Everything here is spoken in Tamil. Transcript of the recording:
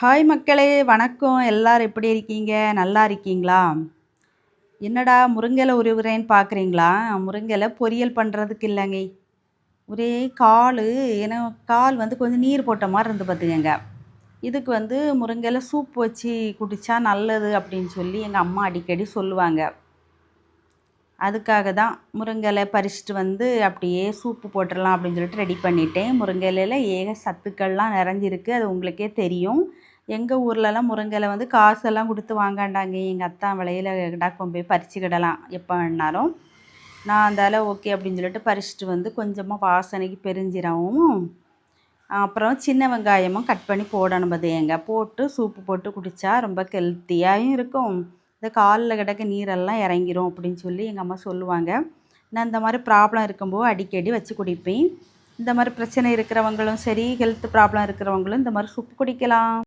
ஹாய் மக்களே வணக்கம். எல்லோரும் எப்படி இருக்கீங்க? நல்லா இருக்கீங்களா? என்னடா முருங்கலை உருவுறேன்னு பார்க்குறீங்களா முருங்கலை பொரியல் பண்ணுறதுக்கு இல்லைங்க. ஒரே கால் ஏன்னா கால் வந்து கொஞ்சம் நீர் போட்ட மாதிரி இருந்து பார்த்துக்கங்க. இதுக்கு வந்து முருங்கலை சூப் வச்சு குடித்தா நல்லது அப்படின்னு சொல்லி எங்கள் அம்மா அடிக்கடி சொல்லுவாங்க. அதுக்காக தான் முருங்கலை பறிச்சுட்டு வந்து அப்படியே சூப்பு போட்டுடலாம் அப்படின்னு சொல்லிட்டு ரெடி பண்ணிட்டேன். முருங்கலையில் ஏக சத்துக்கள்லாம் நிறைஞ்சிருக்கு. அது உங்களுக்கே தெரியும். எங்கள் ஊர்லலாம் முருங்கலை வந்து காசெல்லாம் கொடுத்து வாங்காண்டாங்க. எங்கள் அத்தா விலையில் கொண்டு போய் பறிச்சுக்கிடலாம். எப்போ வேணாலும். நான் அந்தால ஓகே அப்படின்னு சொல்லிட்டு பறிச்சுட்டு வந்து கொஞ்சமாக வாசனைக்கு பெருஞ்சிரவும் அப்புறம் சின்ன வெங்காயமும் கட் பண்ணி போடணும் பார்த்துங்க போட்டு சூப்பு போட்டு குடித்தா ரொம்ப ஹெல்த்தியாகவும் இருக்கும். இந்த காலில் கிடக்க நீரெல்லாம் இறங்கிரும் அப்படின்னு சொல்லி எங்கள் அம்மா சொல்லுவாங்க. நான் இந்த மாதிரி ப்ராப்ளம் இருக்கும்போது அடிக்கடி வச்சு குடிப்பேன். இந்த மாதிரி பிரச்சனை இருக்கிறவங்களும் சரி ஹெல்த் ப்ராப்ளம் இருக்கிறவங்களும் இந்த மாதிரி சூப் குடிக்கலாம்.